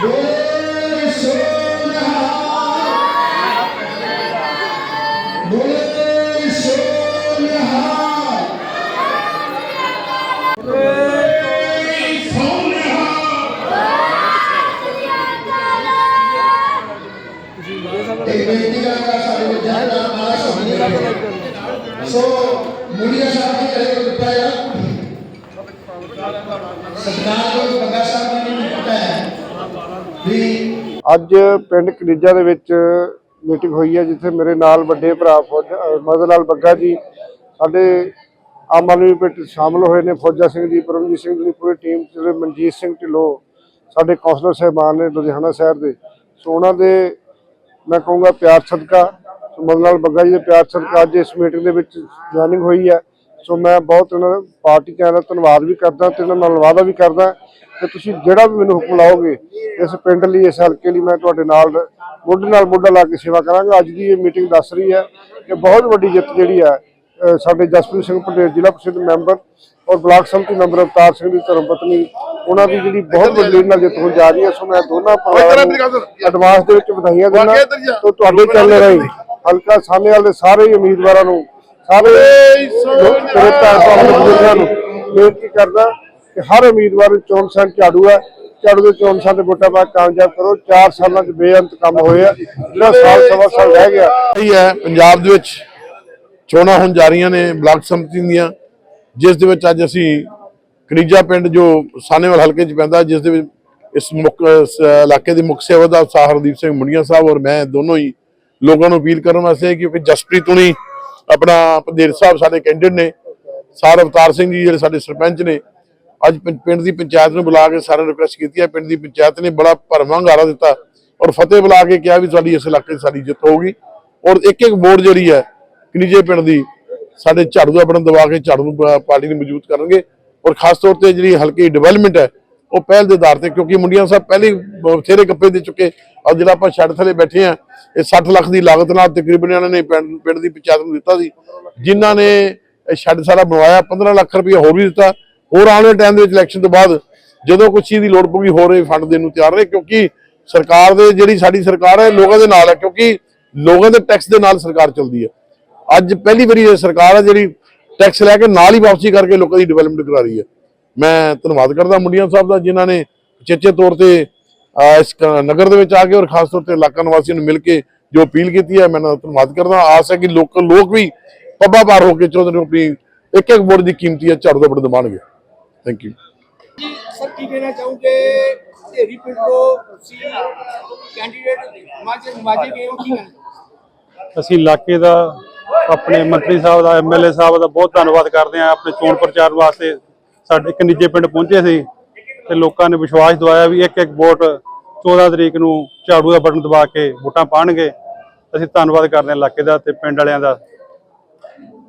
ਬੋਲੇ ਸੋਨਹਾ ਸੋ ਮੁੜੀਆ ਸਾਹਿਬ ਦੀ ਕਰੇ ਕੋ ਹੈ ਸਰਕਾਰ ਕੋਲ ਬੰਗਾ ਸਾਹਿਬ ਨੇ ਮੈਨੂੰ ਹੈ ਵੀ ਅੱਜ ਪਿੰਡ ਕਨੇਜਾ ਦੇ ਵਿੱਚ ਮੀਟਿੰਗ ਹੋਈ ਹੈ, ਜਿੱਥੇ ਮੇਰੇ ਨਾਲ ਵੱਡੇ ਭਰਾ ਫੌਜ, ਅਹ ਮਦਨ ਲਾਲ ਬੱਗਾ ਜੀ, ਸਾਡੇ ਆਮ ਆਦਮੀ ਪਾਰਟੀ ਸ਼ਾਮਲ ਹੋਏ ਨੇ, ਫੌਜਾ ਸਿੰਘ ਜੀ, ਪਰਮਜੀਤ ਸਿੰਘ ਜੀ ਦੀ ਪੂਰੀ ਟੀਮ ਜਿਹੜੇ ਮਨਜੀਤ ਸਿੰਘ ਢਿੱਲੋਂ, ਸਾਡੇ ਕੌਂਸਲਰ ਸਾਹਿਬਾਨ ਨੇ ਲੁਧਿਆਣਾ ਸ਼ਹਿਰ ਦੇ। ਸੋ ਉਹਨਾਂ ਦੇ, ਮੈਂ ਕਹੂੰਗਾ ਪਿਆਰ ਸਦਕਾ ਸੋ ਮਦਨ ਲਾਲ ਬੱਗਾ ਜੀ ਦੇ ਪਿਆਰ ਸਦਕਾ ਅੱਜ ਇਸ ਮੀਟਿੰਗ ਦੇ ਵਿੱਚ ਜੁਆਇਨਿੰਗ ਹੋਈ ਹੈ। ਸੋ ਮੈਂ ਬਹੁਤ ਉਹਨਾਂ ਦਾ ਪਾਰਟੀ ਦਾ ਧੰਨਵਾਦ ਵੀ ਕਰਦਾ ਤੇ ਉਹਨਾਂ ਨਾਲ ਵਾਅਦਾ ਵੀ ਕਰਦਾ ਕਿ ਤੁਸੀਂ ਜਿਹੜਾ ਵੀ ਮੈਨੂੰ ਹੁਕਮ ਲਾਓਗੇ ਇਸ ਪਿੰਡ ਲਈ ਇਸ ਹਲਕੇ ਲਈ ਮੈਂ ਤੁਹਾਡੇ ਨਾਲ ਮੋਢੇ ਨਾਲ ਮੋਢਾ ਲਾ ਕੇ ਸੇਵਾ ਕਰਾਂਗਾ। ਅੱਜ ਦੀ ਇਹ ਮੀਟਿੰਗ ਦੱਸ ਰਹੀ ਹੈ ਕਿ ਬਹੁਤ ਵੱਡੀ ਜਿੱਤ ਜਿਹੜੀ ਹੈ ਸਾਡੇ ਜਸਪ੍ਰੀਤ ਸਿੰਘ ਪਟੇਲ ਜ਼ਿਲ੍ਹਾ ਪ੍ਰੀਸ਼ਦ ਮੈਂਬਰ ਔਰ ਬਲਾਕ ਸੰਮਤੀ ਮੈਂਬਰ ਅਵਤਾਰ ਸਿੰਘ ਦੀ ਧਰਮ ਪਤਨੀ ਉਹਨਾਂ ਦੀ ਜਿਹੜੀ ਬਹੁਤ ਵੱਡੀ ਨਾਲ ਜਿੱਤ ਹੋਣ ਜਾ ਰਹੀ ਹੈ। ਸੋ ਮੈਂ ਦੋਨਾਂ ਪਰਿਵਾਰਾਂ ਨੂੰ ਐਡਵਾਂਸ ਦੇ ਵਿੱਚ ਵਧਾਈਆਂ ਦਿੰਦਾ ਤੁਹਾਡੇ ਚੱਲ ਰਹੀ ਹਲਕਾ ਸਾਹਨੇਵਾਲ ਦੇ ਸਾਰੇ ਉਮੀਦਵਾਰਾਂ ਨੂੰ, ਸਾਰੇ ਮੇਰੇ ਭੈਣ ਬਜ਼ੁਰਗਾਂ ਨੂੰ ਬੇਨਤੀ ਕਰਦਾ ਕਿ ਹਰ ਉਮੀਦਵਾਰ ਚੋਣ ਸੈਂਟ ਝਾੜੂ ਹੈ। ਝਾੜੂ ਦੇ ਚੋਣ ਸੈਂਟ ਵੋਟਾਂ ਪਾ ਕੇ ਕਾਮਯਾਬ ਕਰੋ। 4 ਸਾਲਾਂ ਚ ਬੇਅੰਤ ਕੰਮ ਹੋਏ ਆ। ਜਿਹੜਾ ਸਾਲ ਸਵਾ ਸਾਲ ਰਹਿ ਗਿਆ। ਹੀ ਹੈ, ਪੰਜਾਬ ਦੇ ਵਿੱਚ ਚੋਣਾਂ ਹੋਣ ਜਾ ਰਹੀਆਂ ਨੇ ਬਲਾਕ ਸੰਮਤੀ ਦੀਆਂ, ਜਿਸ ਦੇ ਵਿੱਚ ਅੱਜ ਅਸੀਂ ਕਨੀਜਾ ਪਿੰਡ ਜੋ ਸਾਨੇਵਾਲ ਹਲਕੇ 'ਚ ਪੈਂਦਾ, ਜਿਸ ਦੇ ਵਿੱਚ ਇਸ ਮੁੱਖ ਇਲਾਕੇ ਦੇ ਮੁੱਖ ਸੇਵਾਦਾਰ ਸਾਹ ਹਰਦੀਪ ਸਿੰਘ ਮੁੰਡੀਆਂ ਸਾਹਿਬ ਔਰ ਮੈਂ ਦੋਨੋਂ ਹੀ ਲੋਕਾਂ ਨੂੰ ਅਪੀਲ ਕਰਨ ਵਾਸਤੇ ਕਿ ਜਸਪ੍ਰੀਤ ਹੁਣੀ ਆਪਣਾ ਪੰਦੇਰ ਸਾਹਿਬ ਸਾਡੇ ਕੈਂਡੀਡੇਟ ਨੇ, ਸਾਰ ਅਵਤਾਰ ਸਿੰਘ ਜੀ ਜਿਹੜੇ ਸਾਡੇ ਸਰਪੰਚ ਨੇ, ਅੱਜ ਪਿੰ- ਪਿੰਡ ਦੀ ਪੰਚਾਇਤ ਨੂੰ ਬੁਲਾ ਕੇ ਸਾਰਿਆਂ ਰਿਕੁਐਸਟ ਕੀਤੀ ਹੈ, ਪਿੰਡ ਦੀ ਪੰਚਾਇਤ ਨੇ ਬੜਾ ਭਰਵਾਂ ਹੰਗਾਰਾ ਦਿੱਤਾ ਔਰ ਫਤਿਹ ਬੁਲਾ ਕੇ ਕਿਹਾ ਵੀ ਸਾਡੀ ਇਸ ਇਲਾਕੇ 'ਚ ਸਾਡੀ ਜਿੱਤ ਹੋਊਗੀ ਔਰ ਇੱਕ ਇੱਕ ਵੋਟ ਜਿਹੜੀ ਹੈ ਕਨੀਜੇ ਪਿੰਡ ਦੀ ਸਾਡੇ ਝਾੜੂ ਦਾ ਬਟਨ ਦਬਾ ਕੇ ਝਾੜੂ ਨੂੰ ਪਾਰਟੀ ਨੂੰ ਮਜ਼ਬੂਤ ਕਰਨਗੇ ਔਰ ਖਾਸ ਤੌਰ ਤੇ ਜਿਹੜੀ ਹਲਕੇ ਡਿਵੈਲਪਮੈਂਟ ਹੈ ਉਹ ਪਹਿਲ ਦੇ ਆਧਾਰ ਤੇ ਕਿਉਂਕਿ ਮੁੰਡੀਆਂ ਸਾਹਿਬ ਪਹਿਲੇ ਹੀ ਬਥੇਰੇ ਕੱਪੇ ਦੇ ਚੁੱਕੇ ਔਰ ਜਿਹੜਾ ਆਪਾਂ ਛੱਡ ਥਲੇ ਬੈਠੇ ਆ ਇਹ 60 ਲੱਖ ਦੀ ਲਾਗਤ ਨਾਲ ਤਕਰੀਬਨ ਇਹਨਾਂ ਨੇ ਪਿੰਡ ਪਿੰਡ ਦੀ ਪੰਚਾਇਤ ਨੂੰ ਦਿੱਤਾ ਸੀ। ਜਿਨ੍ਹਾਂ ਨੇ ਇਹ ਛੱਡ ਸਾਰਾ ਬਣਵਾਇਆ 15 ਲੱਖ ਰੁਪਏ ਹੋਰ ਵੀ ਦਿੱਤਾ। ਹੋਰ ਆਉਣ ਵਾਲੇ ਟਾਈਮ ਦੇ ਵਿੱਚ ਇਲੈਕਸ਼ਨ ਤੋਂ ਬਾਅਦ ਜਦੋਂ ਕੁਛ ਚੀਜ਼ ਦੀ ਲੋੜ ਪਊਗੀ, ਹੋਰ ਇਹ ਫੰਡ ਦੇਣ ਨੂੰ ਤਿਆਰ ਰਹੇ ਕਿਉਂਕਿ ਸਰਕਾਰ ਦੇ ਜਿਹੜੀ ਸਾਡੀ ਸਰਕਾਰ ਹੈ, ਲੋਕਾਂ ਦੇ ਨਾਲ ਹੈ, ਕਿਉਂਕਿ ਲੋਕਾਂ ਦੇ ਟੈਕਸ ਦੇ ਨਾਲ ਸਰਕਾਰ ਚੱਲਦੀ ਹੈ। ਅੱਜ ਪਹਿਲੀ ਵਾਰੀ ਇਹ ਸਰਕਾਰ ਹੈ ਜਿਹੜੀ ਟੈਕਸ ਲੈ ਕੇ ਨਾਲ ਹੀ ਵਾਪਸੀ ਕਰਕੇ ਲੋਕਾਂ ਦੀ ਡਿਵੈਲਪਮੈਂਟ ਕਰਾ ਰਹੀ ਹੈ। ਮੈਂ ਧੰਨਵਾਦ ਕਰਦਾ ਮੁੰਡੀਆਂ ਸਾਹਿਬ ਦਾ, ਜਿਨ੍ਹਾਂ ਨੇ ਚੇਚੇ ਤੌਰ ਤੇ ਇਸ ਨਗਰ ਦੇ ਵਿੱਚ ਆ ਕੇ ਔਰ ਖਾਸ ਤੌਰ ਤੇ ਇਲਾਕਾ ਨਿਵਾਸੀਆਂ ਨੂੰ ਮਿਲ ਕੇ ਜੋ ਅਪੀਲ ਕੀਤੀ ਹੈ ਮੈਂ ਦਾ ਧੰਨਵਾਦ ਕਰਦਾ। ਆਸ ਹੈ ਕਿ ਲੋਕ ਲੋਕ ਵੀ ਪੱਬਾ ਪਾਰ ਹੋ ਕੇ ਚੌਧਰੀ ਨੂੰ ਆਪਣੀ ਇੱਕ ਇੱਕ ਵੋਟ ਦੀ ਕੀਮਤੀ ਹੈ ਝਾੜੂ ਦਾ ਬੜ ਦਬਾਣਗੇ ਥੈਂਕ ਯੂ ਜੀ ਸਰ ਕੀ ਕਹਿਣਾ ਚਾਹੋਗੇ? ਢੇਰੀ ਪਿੰਡ ਤੋਂ ਤੁਸੀਂ ਕੈਂਡੀਡੇਟ ਮਾਝੇ ਮਾਝੇ ਗਏ ਹੋ ਕੀ ਕਹਿਣਾ? ਅਸੀਂ ਇਲਾਕੇ ਦਾ ਆਪਣੇ ਮੰਤਰੀ ਸਾਹਿਬ ਦਾ ਐਮਐਲਏ ਸਾਹਿਬ ਦਾ ਬਹੁਤ ਧੰਨਵਾਦ ਕਰਦੇ ਹਾਂ। ਆਪਣੇ ਚੋਣ ਪ੍ਰਚਾਰ ਵਾਸਤੇ ਸਾਡੇ ਇੱਕ ਨਿੱਜੇ ਪਿੰਡ ਪਹੁੰਚੇ ਸੀ। ਤੇ ਲੋਕਾਂ ਨੇ ਵਿਸ਼ਵਾਸ ਦਵਾਇਆ ਵੀ ਇੱਕ ਇੱਕ ਵੋਟ 14 ਤਰੀਕ ਨੂੰ ਝਾੜੂ ਦਾ ਬਟਨ ਦਬਾ ਕੇ ਵੋਟਾਂ ਪਾਣਗੇ। ਅਸੀਂ ਧੰਨਵਾਦ ਕਰਦੇ ਹਾਂ ਇਲਾਕੇ ਦਾ ਤੇ ਪਿੰਡ ਵਾਲਿਆਂ ਦਾ।